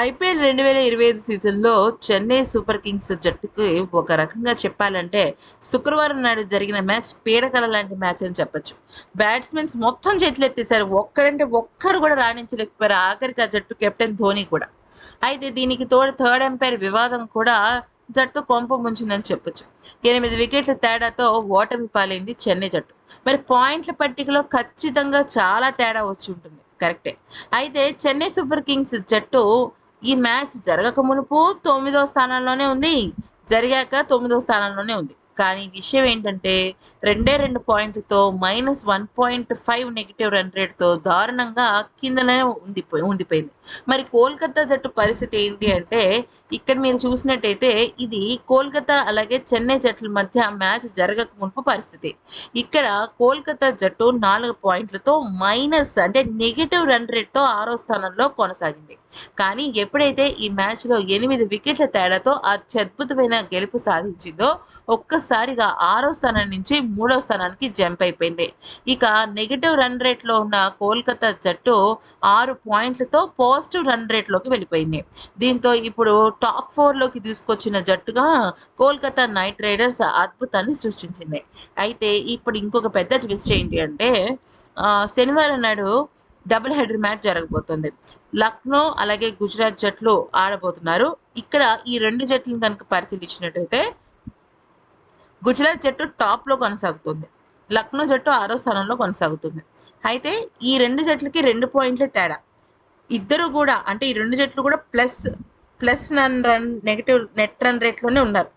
IPL రెండు వేల ఇరవై ఐదు సీజన్లో చెన్నై సూపర్ కింగ్స్ జట్టుకి ఒక రకంగా చెప్పాలంటే శుక్రవారం నాడు జరిగిన మ్యాచ్ పీడకల లాంటి మ్యాచ్ అని చెప్పొచ్చు. బ్యాట్స్మెన్స్ మొత్తం చేతులెత్తేశారు ఒక్కరంటే ఒక్కరు కూడా రాణించలేకపోయారు. ఆఖరికి ఆ జట్టు కెప్టెన్ ధోని కూడా. అయితే దీనికి తోడు థర్డ్ ఎంపైర్ వివాదం కూడా జట్టు కొంప ముంచిందని చెప్పొచ్చు. ఎనిమిది వికెట్ల తేడాతో ఓటమి పాలైంది చెన్నై జట్టు. మరి పాయింట్ల పట్టికలో ఖచ్చితంగా చాలా తేడా వచ్చి ఉంటుంది. కరెక్టే. అయితే చెన్నై సూపర్ కింగ్స్ జట్టు ఈ మ్యాచ్ జరగక మునుపు తొమ్మిదో స్థానంలోనే ఉంది జరిగాక తొమ్మిదో స్థానంలోనే ఉంది. కానీ విషయం ఏంటంటే రెండే రెండు పాయింట్లతో minus one point five negative run రేట్తో దారుణంగా కిందనే ఉండిపోయి ఉండిపోయింది. మరి కోల్కతా జట్టు పరిస్థితి ఏంటి అంటే ఇక్కడ మీరు చూసినట్టయితే ఇది కోల్కతా అలాగే చెన్నై జట్ల మధ్య మ్యాచ్ జరగక మునుపు పరిస్థితి. ఇక్కడ కోల్కతా జట్టు నాలుగు పాయింట్లతో మైనస్ అంటే నెగిటివ్ రన్ రేట్తో ఆరో స్థానంలో కొనసాగింది. కానీ ఎప్పుడైతే ఈ మ్యాచ్లో ఎనిమిది వికెట్ల తేడాతో అత్యద్భుతమైన గెలుపు సాధించిందో ఒక్కసారిగా ఆరో స్థానం నుంచి మూడో స్థానానికి జంప్ అయిపోయింది. ఇక నెగిటివ్ రన్ రేట్లో ఉన్న కోల్కతా జట్టు ఆరు పాయింట్లతో పాజిటివ్ రన్ రేట్లోకి వెళ్ళిపోయింది. దీంతో ఇప్పుడు టాప్ ఫోర్లోకి తీసుకొచ్చిన జట్టుగా కోల్కతా నైట్ రైడర్స్ అద్భుతాన్ని సృష్టించింది. అయితే ఇప్పుడు ఇంకొక పెద్ద ట్విస్ట్ ఏంటి అంటే శనివారం నాడు డబుల్ హెడర్ మ్యాచ్ జరగబోతుంది. లక్నో అలాగే గుజరాత్ జట్లు ఆడబోతున్నారు. ఇక్కడ ఈ రెండు జట్లను కనుక పరిశీలించినట్టయితే గుజరాత్ జట్టు టాప్లో కొనసాగుతుంది. లక్నో జట్టు ఆరో స్థానంలో కొనసాగుతుంది. అయితే ఈ రెండు జట్లకి రెండు పాయింట్లే తేడా. ఇద్దరు కూడా అంటే ఈ రెండు జట్లు కూడా plus plus run run negative net run రేట్లోనే ఉన్నారు.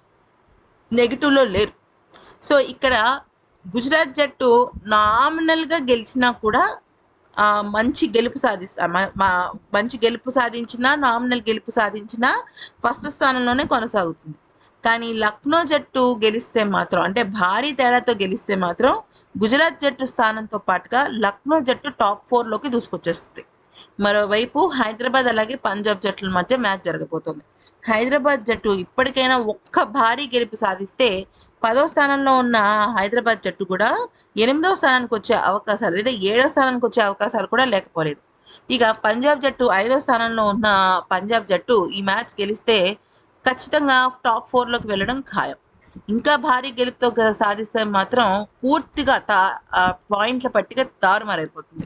నెగిటివ్లో లేరు. సో ఇక్కడ గుజరాత్ జట్టు నామినల్గా గెలిచినా కూడా మంచి గెలుపు సాధిస్తా మంచి గెలుపు సాధించిన నామినల్ గెలుపు సాధించిన ఫస్ట్ స్థానంలోనే కొనసాగుతుంది. కానీ లక్నో జట్టు గెలిస్తే మాత్రం అంటే భారీ తేడాతో గెలిస్తే మాత్రం గుజరాత్ జట్టు స్థానంతో పాటుగా లక్నో జట్టు టాప్ ఫోర్లోకి దూసుకొచ్చేస్తుంది. మరోవైపు హైదరాబాద్ అలాగే పంజాబ్ జట్ల మధ్య మ్యాచ్ జరగబోతోంది. హైదరాబాద్ జట్టు ఇప్పటికైనా ఒక్క భారీ గెలుపు సాధిస్తే పదో స్థానంలో ఉన్న హైదరాబాద్ జట్టు కూడా ఎనిమిదో స్థానానికి వచ్చే అవకాశాలు లేదా ఏడో స్థానానికి వచ్చే అవకాశాలు కూడా లేకపోలేదు. ఇక పంజాబ్ జట్టు ఐదో స్థానంలో ఉన్న పంజాబ్ జట్టు ఈ మ్యాచ్ గెలిస్తే ఖచ్చితంగా టాప్ ఫోర్లోకి వెళ్ళడం ఖాయం. ఇంకా భారీ గెలుపుతో సాధిస్తే మాత్రం పూర్తిగా తా పాయింట్ల పట్టిక తారుమారైపోతుంది.